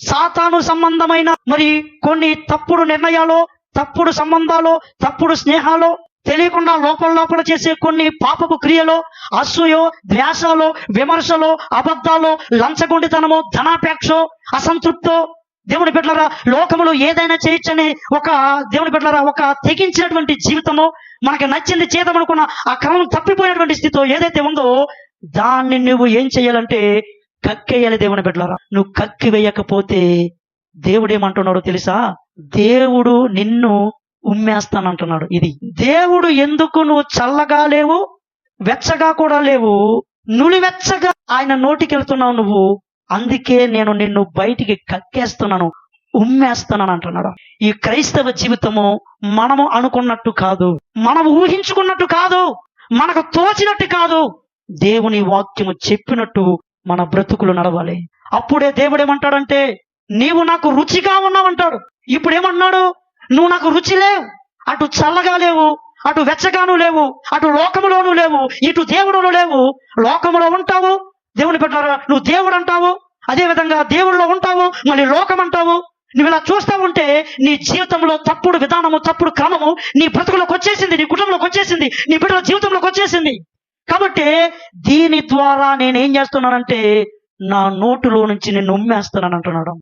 సాతాను సంబంధమైన మరి కొన్ని తప్పుడు నిర్ణయాలు తప్పుడు సంబంధాలు తప్పుడు స్నేహాలు తెలియకుండా లోపల లోపల చేసే కొన్ని పాపపు క్రియలు అసూయో ద్వేషాలు విమర్శలు అబద్ధాలు లంచగొండితనము ధనాపేక్ష అసంతృప్తో దేవుని బిడ్డలరా లోకములు ఏదైనా చేయొచ్చని ఒక దేవుని బిడ్డలరా ఒక తెగించినటువంటి జీవితము మనకి నచ్చింది చేద్దామనుకున్న ఆ క్రమం తప్పిపోయినటువంటి స్థితితో ఏదైతే ఉందో దాన్ని నువ్వు ఏం చేయాలంటే కక్కేయాలి దేవుని బిడ్డలారా. నువ్వు కక్కి వేయకపోతే దేవుడు ఏమంటున్నాడో తెలుసా? దేవుడు నిన్ను ఉమ్మేస్తానంటున్నాడు. ఇది దేవుడు ఎందుకు నువ్వు చల్లగా లేవు వెచ్చగా కూడా లేవు నులివెచ్చగా ఆయన నోటికి వెళ్తున్నావు నువ్వు అందుకే నేను నిన్ను బయటికి కక్కేస్తున్నాను ఉమ్మేస్తున్నాను అంటున్నాడు ఈ క్రైస్తవ జీవితము మనము అనుకున్నట్టు కాదు మనం ఊహించుకున్నట్టు కాదు మనకు తోచినట్టు కాదు దేవుని వాక్యము చెప్పినట్టు మన బ్రతుకులు నడవాలి. అప్పుడే దేవుడు ఏమంటాడంటే నీవు నాకు రుచిగా ఉన్నావంటాడు. ఇప్పుడు ఏమన్నాడు నువ్వు నాకు రుచి లేవు. అటు చల్లగా లేవు అటు వెచ్చగాను లేవు అటు లోకములోనూ లేవు ఇటు దేవుడులో లేవు. లోకములో ఉంటావు. దేవుని పెట్టారా నువ్వు దేవుడు అంటావు అదే విధంగా దేవుడిలో ఉంటావు. మళ్ళీ లోకం అంటావు నువ్వు ఇలా చూస్తా ఉంటే నీ జీవితంలో తప్పుడు విధానము తప్పుడు క్రమము నీ బ్రతుకులోకి వచ్చేసింది నీ కుటుంబంలోకి వచ్చేసింది నీ బిడ్డల జీవితంలోకి వచ్చేసింది. కాబట్టి దీని ద్వారా నేనేం చేస్తున్నానంటే నా నోటులో నుంచి నేను ఉమ్మేస్తున్నాను అంటున్నాడు